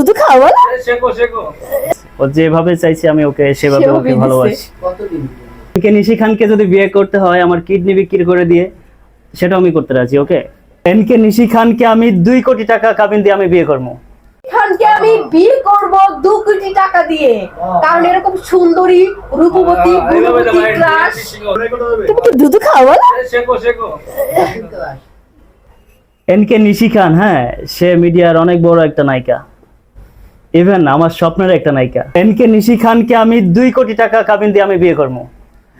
দুধ খাওয়া না? শেখো শেখো। ও যেভাবে চাইছে আমি ওকে সেভাবে ওকে ভালোবাসি। কতদিন? কে নিশি খানকে যদি বিয়ে করতে হয় আমার কিডনি বিক্রি করে দিয়ে সেটাও আমি করতে রাজি ওকে? এনকে নিশি খানকে আমি দুই কোটি টাকা কাবিন দিয়ে আমি বিয়ে করব। খানকে আমি বিয়ে করব দু কোটি টাকা দিয়ে। কারণ এরকম সুন্দরী রূপবতী গুণবতী ক্লাস তুমি কি দুধ খাওয়া না? শেখো শেখো। এনকে নিশি খান হ্যাঁ সে মিডিয়ার অনেক বড় একটা নায়িকা। ইভেন আমার স্বপ্নের একটা নায়িকা। এনকে নিশি খানকে আমি দুই কোটি টাকা কাবিন দিয়ে আমি বিয়ে করব।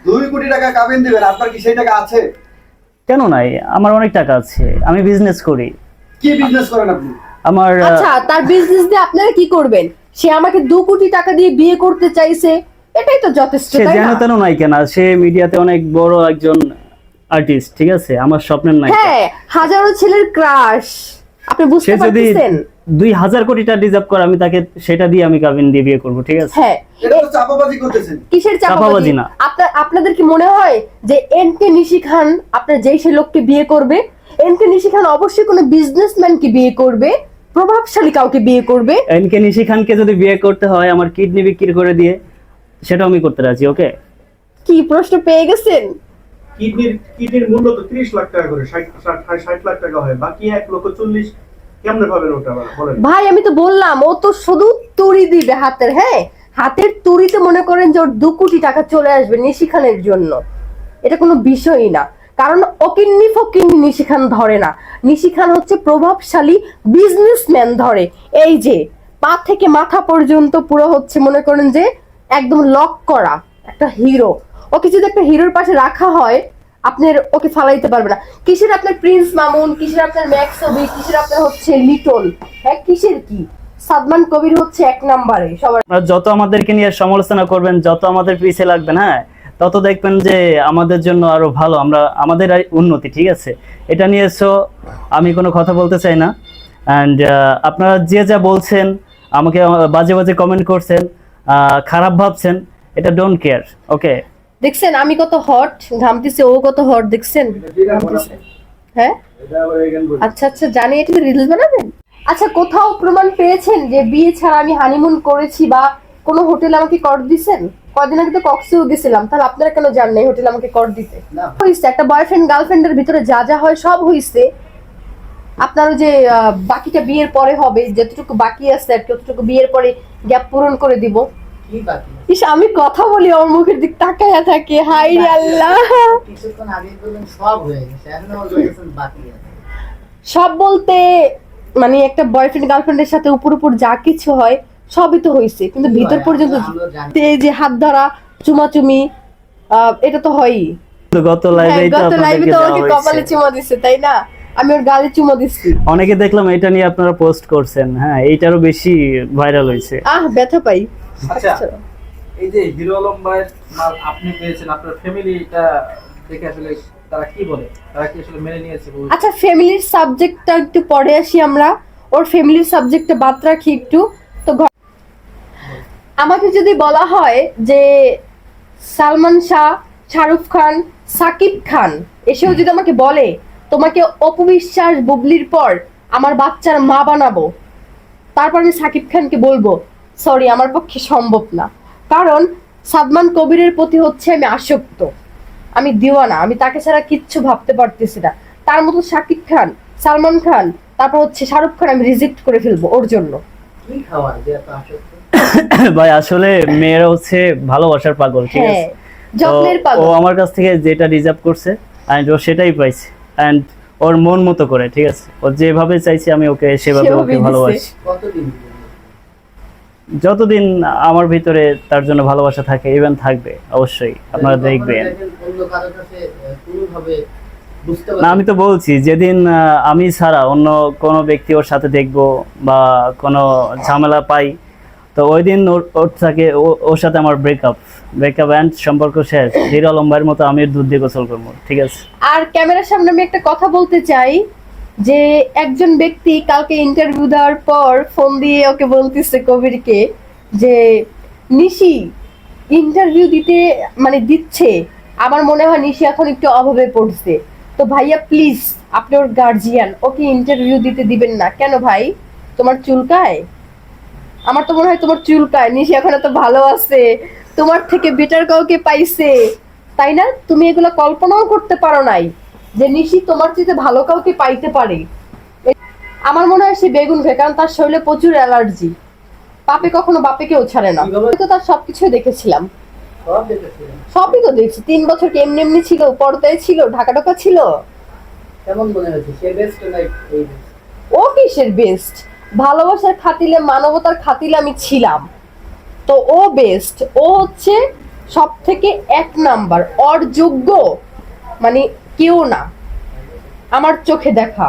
দুই কোটি টাকা কাবিন দিবেন আপনার কি সেই টাকা আছে? কেন নাই? আমার অনেক টাকা আছে। আমি বিজনেস করি। কি বিজনেস করেন আপনি? আমার আচ্ছা তার বিজনেস দিয়ে আপনারা কি করবেন? সে আমাকে দু কোটি টাকা দিয়ে বিয়ে করতে চাইছে এটাই তো যথেষ্ট সে তাই যেন না? তেন নায়িকা না সে মিডিয়াতে অনেক বড় একজন আর্টিস্ট ঠিক আছে? আমার স্বপ্নের নায়িকা। হ্যাঁ হাজারো ছেলের ক্রাশ আপনি বুঝতে সে যদি পারতেছেন? দুই হাজার কোটি টাকা ডিজার্ভ করে আমি তাকে সেটা দিয়ে আমি কাবিন দিয়ে বিয়ে করব ঠিক আছে? হ্যাঁ। কিসের চাপাবাজি? না। আপনাদের কি মনে হয় যে এনকে নিশি খান আপনার যেই সে লোককে বিয়ে করবে এনকে নিশি খান অবশ্যই কোনো বিজনেসম্যানকে বিয়ে করবে প্রভাবশালী কাউকে বিয়ে করবে? এনকে নিশি খানকে যদি বিয়ে করতে হয় আমার কিডনি বিক্রি করে দিয়ে সেটাও আমি করতে রাজি ওকে? কি প্রশ্ন পেয়ে গেছেন? কিডনির কিডনির মূল্য তো ত্রিশ লাখ টাকা করে ষাট ষাট- ষাট লাখ টাকা হয় বাকি এক লক্ষ চল্লিশ কেমনে পাবেন ওটা? বলেন। ভাই, আমি তো বললাম, ও তো শুধু তুড়ি দিবে হাতের হ্যাঁ? হাতের তুড়িতে মনে করেন যে ওর দু কোটি টাকা চলে আসবে নিশি খানের জন্য। এটা কোনো বিষয়ই না। কারণ অকিন্নি ফকিন্নি নিশি খান ধরে না। নিশিখান হচ্ছে প্রভাবশালী বিজনেসম্যান ধরে। এই যে, পা থেকে মাথা পর্যন্ত পুরো হচ্ছে মনে করেন যে একদম লক করা একটা হিরো ওকে যদি একটা হিরোর পাশে রাখা হয় আপনার ওকে ফালাইতে পারবে না। কিসের আপনার প্রিন্স মামুন, কিসের আপনার ম্যাক্স ছবি কিসের আপনার হচ্ছে লিটল? হ্যাঁ কিসের কি? সাদমান কবির হচ্ছে এক নাম্বারে, সবার যত আমাদেরকে নিয়ে সমালোচনা করবেন, যত আমাদের পিছে লাগবেন হ্যাঁ তত দেখবেন যে আমাদের জন্য আরও ভালো, আমরা আমাদের উন্নতি, ঠিক আছে? এটা নিয়ে সো, আমি কোনো কথা বলতে চাই না। অ্যান্ড আপনারা যে যা বলছেন, আমাকে, বাজে বাজে কমেন্ট করছেন খারাপ ভাবছেন, এটা ডোন্ট কেয়ার ওকে দেখছেন আমি কত হট ঘামতেছে ও কত হট দেখছেন? হ্যাঁ? আচ্ছা আচ্ছা জানি এটা রিলস বানাবেন? আচ্ছা কোথাও প্রমাণ পেয়েছেন যে বিয়ে ছাড়া আমি হানিমুন করেছি বা কোনো হোটেল আমাকে কর দিছেন? কদিন আগে তো কক্সেও গেছিলাম তাহলে আপনারা কেন জান নাই হোটেল আমাকে কর দিতে? হয়েছে একটা বয়ফ্রেন্ড গার্লফ্রেন্ডের ভিতরে যা যা হয় সব হয়েছে আপনারও যে বাকিটা বিয়ের পরে হবে যতটুকু বাকি আছে আর কি ততটুকু বিয়ের পরে গ্যাপ পূরণ করে দিব। ইস আমি কথা বলি ওর মুখের দিক তাকায়া থাকে। হাই রে আল্লাহ। কিছুক্ষণ আগে বললেন সব হয়ে গেছে এখন বাকি আছে। সব বলতে মানে একটা বয়ফ্রেন্ড গার্লফ্রেন্ডের সাথে উপর উপর যা কিছু হয় সবই তো হয়েছে কিন্তু ভিতর পর্যন্ত যে হাত ধরা চুমাচুমি আহ, এটা তো হয়ই। গত হ্যাঁ, লাইভেই গত লাইভে তো ওকে কপালে চুমা দিচ্ছে তাই না? আমি ওর গালে চুমা দিচ্ছি অনেকে দেখলাম এটা নিয়ে আপনারা পোস্ট করছেন। হ্যাঁ এইটারও বেশি ভাইরাল হয়েছে আহ ব্যথা পাই। আচ্ছা এই যে হিরো আলম ভাইয়ের মাল আপনি পেয়েছেন আপনার ফ্যামিলি এটা দেখে আসলে তারা কি বলে? তারা কি আসলে মেনে নিয়েছে আচ্ছা ফ্যামিলির সাবজেক্টটা একটু পরে আসি আমরা। ওর ফ্যামিলির সাবজেক্টটা বাদ রাখি একটু। তো আমাকে যদি বলা হয় যে সালমান শাহ শাহরুখ খান সাকিব খান এসেও যদি আমাকে বলে তোমাকে অপবিশ্বাস বুবলির পর আমার বাচ্চার মা বানাবো তারপর আমি সাকিব খানকে বলব সরি আমার পক্ষে সম্ভব না। কারণ সাদমান কবিরের প্রতি হচ্ছে আমি আসক্ত। আমি দিওয়ানা আমি তাকে ছাড়া কিচ্ছু ভাবতে পারতেছি না। তার মতো শাকিব খান সালমান খান তারপর হচ্ছে শাহরুখ খান আমি রিজেক্ট করে ফেলব ওর জন্য। ভাই আসলে মেয়েরা হচ্ছে ভালোবাসার পাগল ঠিক হ্যাঁ আছে যত্নের পাগল। ও আমার কাছ থেকে যেটা রিজার্ভ করছে অ্যান্ড ও সেটাই পাইছে। অ্যান্ড ওর মন মতো করে ঠিক আছে? ও যেভাবে চাইছে আমি ওকে সেভাবে ওকে ভালোবাসি। কতদিন? যতদিন আমার ভিতরে তার জন্য ভালোবাসা থাকে ইভেন থাকবে, অবশ্যই, আপনারা দেখবেন। না, আমি তো বলছি, যেদিন আমি ছাড়া অন্য কোনো ব্যক্তি ওর সাথে দেখব বা কোনো ঝামেলা পাই, তো ওই দিন ওর ওর থাকে ওর সাথে আমার ব্রেকআপ ব্রেকআপ অ্যান্ড সম্পর্ক শেষ। হিরো আলম্বাইয়ের মতো আমি দুধ দিয়ে গোসল করব, ঠিক আছে? আর ক্যামেরার সামনে আমি একটা কথা বলতে চাই। যে একজন ব্যক্তি কালকে ইন্টারভিউ দেওয়ার পর ফোন দিয়ে ওকে বলতেছে কবিরকে যে, নিশি ইন্টারভিউ দিতে মানে দিচ্ছে। আমার মনে হয় নিশি এখন একটু অভাবে পড়ছে। তো ভাইয়া প্লিজ আপনি ওর গার্জিয়ান ওকে ইন্টারভিউ দিতে দিবেন না। কেন ভাই? তোমার চুলকায়? আমার তো মনে হয় তোমার চুলকায়। নিশি এখন এত ভালো আছে। তোমার থেকে বেটার কাউকে পাইছে। তাই না? তুমি এগুলো কল্পনাও করতে পারো নাই। যে নিশি তোমার চেয়ে ভালো কাউকে পাইতে পারে। আমার মনে হয় সে বেগুন খায় কারণ তার শরীরে প্রচুর অ্যালার্জি। পাপে কখনো বাপে কেউ ছাড়ে না। তো তার সবকিছু দেখেছিলাম। সবই তো দেখছি। তিন বছর এমনি এমনি ছিল পর্দায় ছিল ঢাকা ঢাকা ছিল? কেমন মনে সে বেস্ট? ও কিসের বেস্ট ভালোবাসার খাতিলে মানবতার খাতিলে আমি ছিলাম। তো ও বেস্ট ও হচ্ছে সব থেকে এক নাম্বার। ওর যোগ্য। মানে কেউ না। আমার চোখে দেখা।